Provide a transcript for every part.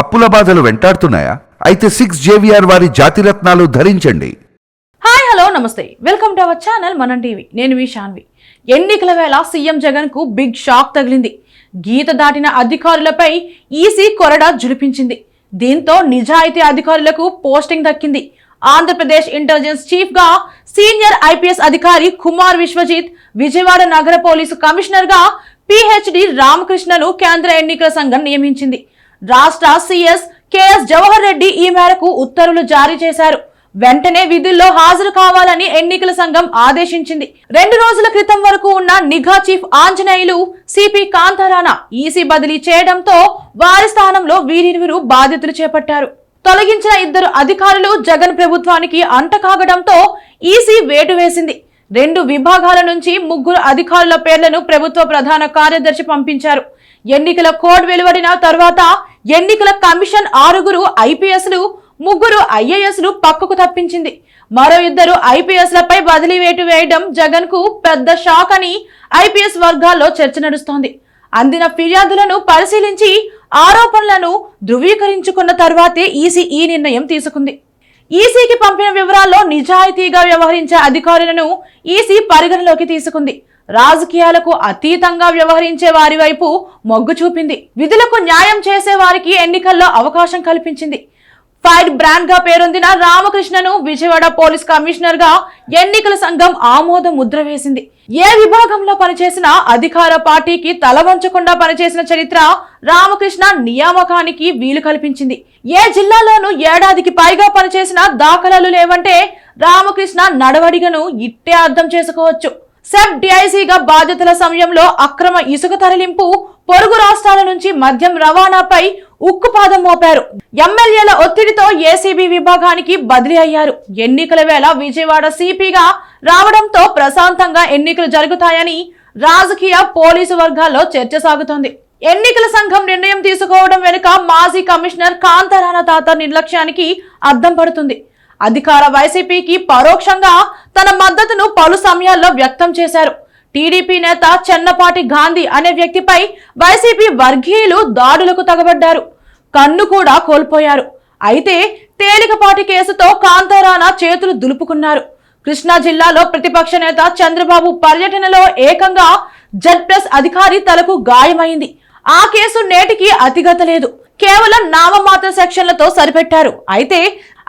అప్పుల బాధలు వెంటాడుతున్నాయా? అయితే సిక్స్ జేవిఆర్ వారి జాతిరత్నాలు ధరించండి. హాయ్ హలో నమస్తే. Welcome to our channel Manam TV. నేను మీ శాన్వి ఎన్నికల వేళ సీఎం జగన్కు బిగ్ షాక్ తగిలింది. గీత దాటిన అధికారులపై ఈసీ కొరడా జులిపించింది. దీంతో నిజాయితీ అధికారులకు పోస్టింగ్ దక్కింది. ఆంధ్రప్రదేశ్ ఇంటెలిజెన్స్ చీఫ్గా సీనియర్ ఐపీఎస్ అధికారి కుమార్ విశ్వజిత్ విజయవాడ నగర పోలీసు కమిషనర్గా పిహెచ్డి రామకృష్ణను కేంద్ర ఎన్నికల సంఘం నియమించింది. రాష్ట్ర సీఎస్ కెఎస్ జవహర్ రెడ్డి ఈ మేరకు ఉత్తర్వులు జారీ చేశారు. వెంటనే విధుల్లో హాజరు కావాలని ఎన్నికల సంఘం ఆదేశించింది. రెండు రోజుల క్రితం వరకు ఉన్న నిఘా chief Anjaneyulu CP Kanta Rana EC బదిలీ చేయడంతో వారి స్థానంలో వీరిరువురు బాధ్యతలు చేపట్టారు. తొలగించిన ఇద్దరు అధికారులు జగన్ ప్రభుత్వానికి అంటకాగడంతో ఈసీ వేటు వేసింది. రెండు విభాగాల నుంచి ముగ్గురు అధికారుల పేర్లను ప్రభుత్వ ప్రధాన కార్యదర్శి పంపించారు. ఎన్నికల కోడ్ వెలువడిన తర్వాత ఎన్నికల కమిషన్ ఆరుగురు ఐపీఎస్లు ముగ్గురు ఐఏఎస్లు పక్కకు తప్పించింది. మరో ఇద్దరు ఐపీఎస్లపై బదిలీ వేటు వేయడం జగన్కు పెద్ద షాక్ అని ఐపీఎస్ వర్గాల్లో చర్చ నడుస్తోంది. అందిన ఫిర్యాదులను పరిశీలించి ఆరోపణలను ధృవీకరించుకున్న తర్వాతే ఈసీ ఈ నిర్ణయం తీసుకుంది. ఈసీకి పంపిన వివరాల్లో నిజాయితీగా వ్యవహరించే అధికారులను ఈసీ పరిగణలోకి తీసుకుంది. రాజకీయాలకు అతీతంగా వ్యవహరించే వారి వైపు మొగ్గు చూపింది. విధులకు న్యాయం చేసే వారికి ఎన్నికల్లో అవకాశం కల్పించింది. ఫైర్ బ్రాండ్గా పేరొందిన రామకృష్ణను విజయవాడ పోలీస్ కమిషనర్గా ఎన్నికల సంఘం ఆమోద ముద్ర వేసింది. ఏ విభాగంలో పనిచేసిన అధికార పార్టీకి తల వంచకుండా పనిచేసిన చరిత్ర రామకృష్ణ నియామకానికి వీలు కల్పించింది. ఏ జిల్లాలోనూ ఏడాదికి పైగా పనిచేసిన దాఖలాలు లేవంటే రామకృష్ణ నడవడిగను ఇట్టే అర్థం చేసుకోవచ్చు. సెఫ్ డిఐసీగా బాధ్యతల సమయంలో అక్రమ ఇసుక తరలింపు పొరుగు రాష్ట్రాల నుంచి మద్యం రవాణాపై ఉక్కుపాదం మోపారు. ఎమ్మెల్యేల ఒత్తిడితో ఏసీబీ విభాగానికి బదిలీ అయ్యారు. ఎన్నికల వేళ విజయవాడ సిపిగా రావడంతో ప్రశాంతంగా ఎన్నికలు జరుగుతాయని రాజకీయ పోలీసు వర్గాల్లో చర్చ సాగుతోంది. ఎన్నికల సంఘం నిర్ణయం తీసుకోవడం వెనుక మాజీ కమిషనర్ కాంతారాణ తాత నిర్లక్ష్యానికి అద్దం పడుతుంది. అధికార వైసీపీకి పరోక్షంగా తన మద్దతును పలు సమయాల్లో వ్యక్తం చేశారు. టీడీపీ నేత చెన్నపాటి గాంధీ అనే వ్యక్తిపై వైసీపీ వర్గీయులు దాడులకు తగబడ్డారు. కన్ను కూడా కోల్పోయారు. అయితే తేలికపాటి కేసుతో కాంతారాణ చేతులు దులుపుకున్నారు. కృష్ణా జిల్లాలో ప్రతిపక్ష నేత చంద్రబాబు పర్యటనలో ఏకంగా జడ్ ప్లస్ అధికారి తలకు గాయమైంది. ఆ కేసు నేటికి అతిగత లేదు కేవలం నామమాత్ర సెక్షన్లతో సరిపెట్టారు. అయితే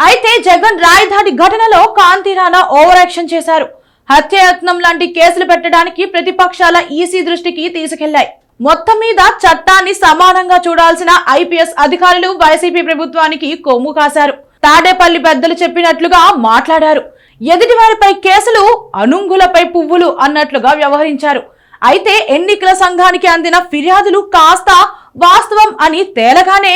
అయితే జగన్ రాయదాడి ఘటనలో కాంతిరాణా ఓవర్ యాక్షన్ చేశారు. హత్యాయత్నం లాంటి కేసులు పెట్టడానికి ప్రతిపక్షాల ఈసీ దృష్టికి తీసుకెళ్ళాయి. మొత్తం మీద చట్టాన్ని సమానంగా చూడాల్సిన ఐపీఎస్ అధికారులు వైసీపీ ప్రభుత్వానికి కొమ్ము కాశారు. తాడేపల్లి పెద్దలు చెప్పినట్లుగా మాట్లాడారు. ఎదుటి వారిపై కేసులు అనుంగులపై పువ్వులు అన్నట్లుగా వ్యవహరించారు. అయితే ఎన్నికల సంఘానికి అందిన ఫిర్యాదులు కాస్త వాస్తవం అని తేలగానే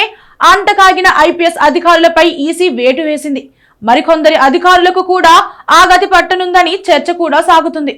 అంటకాగిన ఐపీఎస్ అధికారులపై ఈసీ వేటు వేసింది. మరికొందరి అధికారులకు కూడా ఆ గతి పట్టనుందని చర్చ కూడా సాగుతుంది.